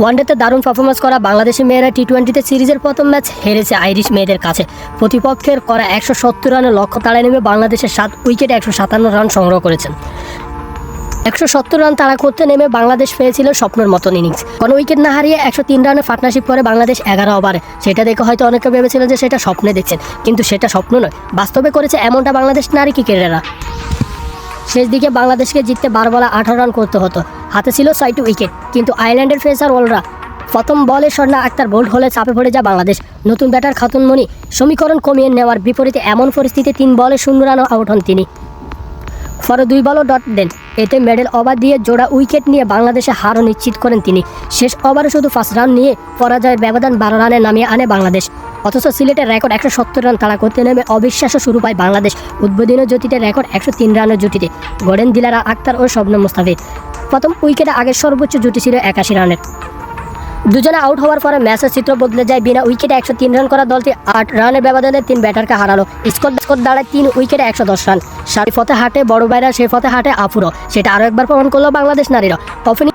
ওয়ানডেতে দারুণ পারফরমেন্স করা বাংলাদেশের মেয়েরা টি টোয়েন্টিতে সিরিজের প্রথম ম্যাচ হেরেছে আইরিশ মেয়েদের কাছে। প্রতিপক্ষের করা একশো সত্তর রানের লক্ষ্য তাড়ায় নেমে বাংলাদেশের সাত উইকেটে একশো সাতান্ন রান সংগ্রহ করেছেন। একশো সত্তর রান তাড়া করতে নেমে বাংলাদেশ পেয়েছিল স্বপ্নের মতন ইনিংস কোনো উইকেট না হারিয়ে একশো তিন রানে পার্টনারশিপ করে বাংলাদেশ এগারো ওভারে। সেটা দেখে হয়তো অনেকে ভেবেছিলেন যে সেটা স্বপ্নে দেখছেন, কিন্তু সেটা স্বপ্ন নয়। বাস্তবে করেছে এমনটা বাংলাদেশ নারী ক্রিকেটাররা। শেষ দিকে বাংলাদেশকে জিততে বার বলা আঠারো রান করতে হতো। হাতে ছিল ছয়টি উইকেট, কিন্তু আয়ারল্যান্ডের ফেসার ওলরা প্রথম বলে স্বর্ণা আক্তার বোল্ড হলে চাপে পড়ে যায় বাংলাদেশ। নতুন ব্যাটার খাতুনমণি সমীকরণ কমিয়ে নেওয়ার বিপরীতে এমন পরিস্থিতিতে তিন বলে শূন্য রানও আউট হন তিনি। পরে দুই বলও ডট দেন। এতে মেডেল ওভার দিয়ে জোড়া উইকেট নিয়ে বাংলাদেশে হারও নিশ্চিত করেন তিনি। শেষ ওভারে শুধু ফার্স্ট রান নিয়ে পরাজয়ের ব্যবধান বারো রানে নামিয়ে আনে বাংলাদেশ। অথচ সিলেটের রেকর্ড একশো সত্তর রান তাড়া করতে নেমে অবিশ্বাস্য শুরু পায় বাংলাদেশ। উদ্বোধনী জুটিতে রেকর্ড একশো তিন রানের জুটিতে গড়েন দিলারা আক্তার ও শবনম মুস্তাফিজ। প্রথম উইকেটে আগের সর্বোচ্চ জুটি ছিল একাশি রানের। দুজনে আউট হওয়ার পরে ম্যাচের চিত্র বদলে যায় বিনা উইকেটে একশো তিন রান করা দলটি আট রানের ব্যবধানে তিন ব্যাটারকে হারালো। স্কোর স্কোর দাঁড়ায় তিন উইকেটে একশো দশ রান। সারি ফতে হাটে বড় বাইরা সেই ফতে হাটে আফুরো। সেটা আরও একবার প্রমাণ করল বাংলাদেশ নারীরা। ওপেনিং